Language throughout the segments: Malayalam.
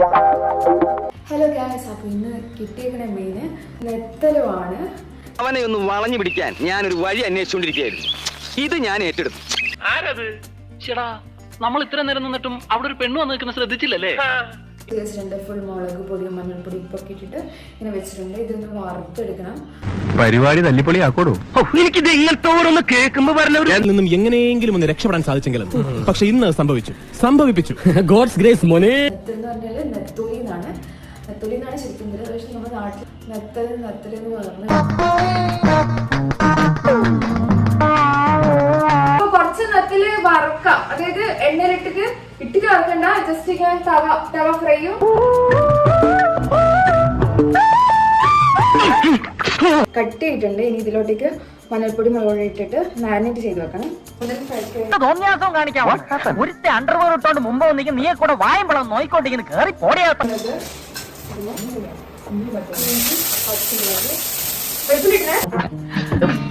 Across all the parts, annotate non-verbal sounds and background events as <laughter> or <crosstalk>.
ഹലോ ഗായ്സ് അപ്പോൾ ഇന്ന് കിട്ടിയേക്കണ മീന് നെത്തലുമാണ്. അവനെ ഒന്ന് വളഞ്ഞു പിടിക്കാൻ ഞാൻ ഒരു വഴി അന്വേഷിച്ചുകൊണ്ടിരിക്കുകയായിരുന്നു. ഇത് ഞാൻ ഏറ്റെടുത്തു. ആരത്? ചേടാ നമ്മൾ ഇത്ര നേരം നിന്നിട്ടും അവിടെ ഒരു പെണ്ണ് വന്ന് നിൽക്കുന്ന ശ്രദ്ധിച്ചില്ലല്ലേ? വെച്ചിട്ടുണ്ട്. ഫുൾ മുളക് പൊടിയും മഞ്ഞൾപ്പൊടി ഇപ്പൊ ഇട്ടിട്ട് ഇങ്ങനെ വെച്ചിട്ടുണ്ട്. ഇതൊന്ന് വറുത്തെടുക്കണം. പരിപാടി തല്ലിപ്പൊളി ആക്കോടൂ? എനിക്കിത് ഇങ്ങനത്തോടൊന്ന് കേൾക്കുമ്പോ നിന്നും എങ്ങനെയെങ്കിലും ഒന്ന് രക്ഷപ്പെടാൻ സാധിച്ചെങ്കിലും പക്ഷെ ഇന്ന് സംഭവിച്ചു. സംഭവിപ്പിച്ചു. <laughs> ഗോഡ്സ് ഗ്രേസ് മോനെ. നെത്തൽ എന്ന് പറഞ്ഞാൽ നെത്തോലി എന്നാണ്. നെത്തോലി എന്നാണ് ശരിക്കും ഇതിൽ പക്ഷെ നമ്മുടെ നാട്ടിൽ നെത്തൽ നെത്തൽ എന്ന് പറഞ്ഞു അപ്പൊ കുറച്ച് നെത്തൽ വറക്കാം. അതായത് എണ്ണയിലിട്ടിട്ട് ഇട്ടിട്ട് വറക്കണ്ട ജസ്റ്റ് ഇങ്ങനെ തവ തവ ഫ്രൈയും കട്ട് ചെയ്തിട്ടുണ്ട്. ഇനി ഇതിലോട്ടേക്ക് മഞ്ഞൾപ്പൊടി മുളക് ഇട്ടിട്ട് മാരിനേറ്റ് ചെയ്ത് വെക്കണം. തോന്നിയാസം കാണിക്കാം. ഒരുത്തെ അണ്ടർവെയർ ഇട്ടോണ്ട് മുമ്പ് വന്നിക്ക് നീയെ കൂടെ വായമ്പളം നോയിക്കൊണ്ടിരിക്കുന്നു. കേറി പോടിയാ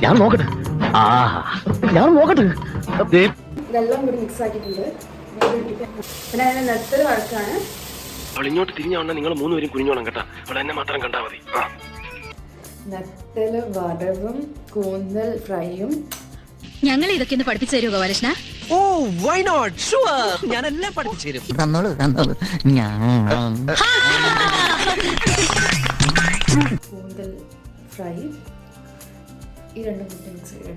ഞാൻ നോക്കട്ടെ. ഞാൻ നോക്കട്ടെ. ദേ, ഇതെല്ലാം കൂടി മിക്സ് ആക്കിയിട്ടുണ്ട്. പിന്നെ അതിന് നെത്തൽ വഴക്കാണ്. അവൾ ഇങ്ങോട്ട് തിരിഞ്ഞോണ്ട നിങ്ങൾ മൂന്നുപേരും കുഞ്ഞോണം കേട്ടാ. അവൾ എന്നെ മാത്രം കണ്ടാ മതി. നെത്തൽ വടവും കൂന്തൽ ഫ്രൈയും. ഞങ്ങൾ ഇതൊക്കെ ഒന്ന് പഠിപ്പിച്ചു തരുമോ Gopalakrishna? Oh why not sure ഞാൻ എല്ലാം പഠിപ്പിച്ചു തരും. തന്നോളൂ തന്നോളൂ ഞാൻ. കൂന്തൽ ഫ്രൈ. ഈ രണ്ടും കൂട്ടി മിക്സ് ചെയ്ത്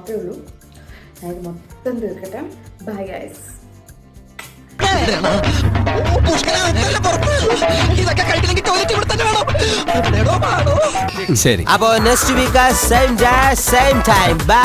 മാത്രമേ ഉള്ളൂ. ഞാൻ ഇത് മൊത്തം തീർക്കട്ടെ. ബൈ ഗൈസ് ശരി. അപ്പോ next week same day same time bye